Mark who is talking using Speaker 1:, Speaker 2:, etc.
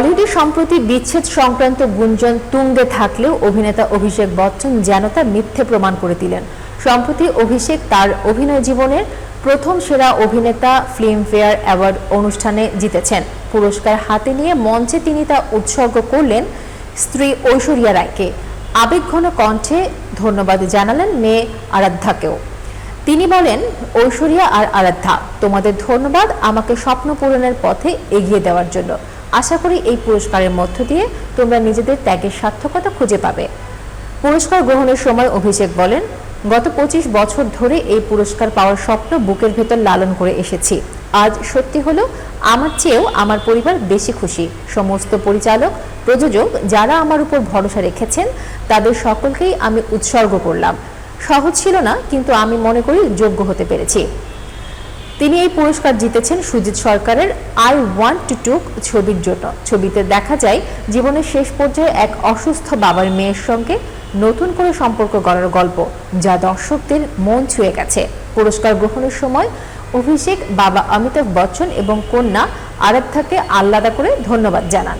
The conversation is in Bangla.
Speaker 1: বলিউডে সম্প্রতি বিচ্ছেদ সংক্রান্ত গুঞ্জন তুঙ্গে থাকলেও অভিনেতা অভিষেক বচ্চন যেন তা মিথ্যে প্রমাণ করে দিলেন। সম্প্রতি অভিষেক তার অভিনয় জীবনের প্রথম সেরা অভিনেতা ফিল্মফেয়ার অ্যাওয়ার্ড অনুষ্ঠানে জিতেছেন। পুরস্কার হাতে নিয়ে মঞ্চে তিনি তা উৎসর্গ করলেন স্ত্রী ঐশ্বরিয়া রায়কে। আবেগঘন কণ্ঠে ধন্যবাদ জানালেন মেয়ে আরাধ্যাকেও। তিনি বলেন, ঐশ্বরিয়া আর আরাধ্যা, তোমাদের ধন্যবাদ আমাকে স্বপ্ন পূরণের পথে এগিয়ে দেওয়ার জন্য। আশা করি এই পুরস্কারের মধ্য দিয়ে তোমরা নিজেদের ত্যাগের সার্থকতা খুঁজে পাবে। পুরস্কার গ্রহণের সময় অভিষেক বলেন, গত পঁচিশ বছর ধরে এই পুরস্কার পাওয়ার স্বপ্ন বুকের ভেতর লালন করে এসেছি। আজ সত্যি হলো, আমার চেয়েও আমার পরিবার বেশি খুশি। সমস্ত পরিচালক, প্রযোজক যারা আমার উপর ভরসা রেখেছেন, তাদের সকলকেই আমি উৎসর্গ করলাম। সহজ ছিল না, কিন্তু আমি মনে করি যোগ্য হতে পেরেছি। তিনি এই পুরস্কার জিতেছেন সুজিত সরকারের আই ওয়ান্ট টু টুক ছবির জন্য। ছবিতে দেখা যায়, জীবনের শেষ পর্যায়ে এক অসুস্থ বাবার মেয়ের সঙ্গে নতুন করে সম্পর্ক গড়ার গল্প, যা দর্শকদের মন ছুঁয়ে গেছে। পুরস্কার গ্রহণের সময় অভিষেক বাবা অমিতাভ বচ্চন এবং কন্যা আরাধ্যাকে আলাদা করে ধন্যবাদ জানান।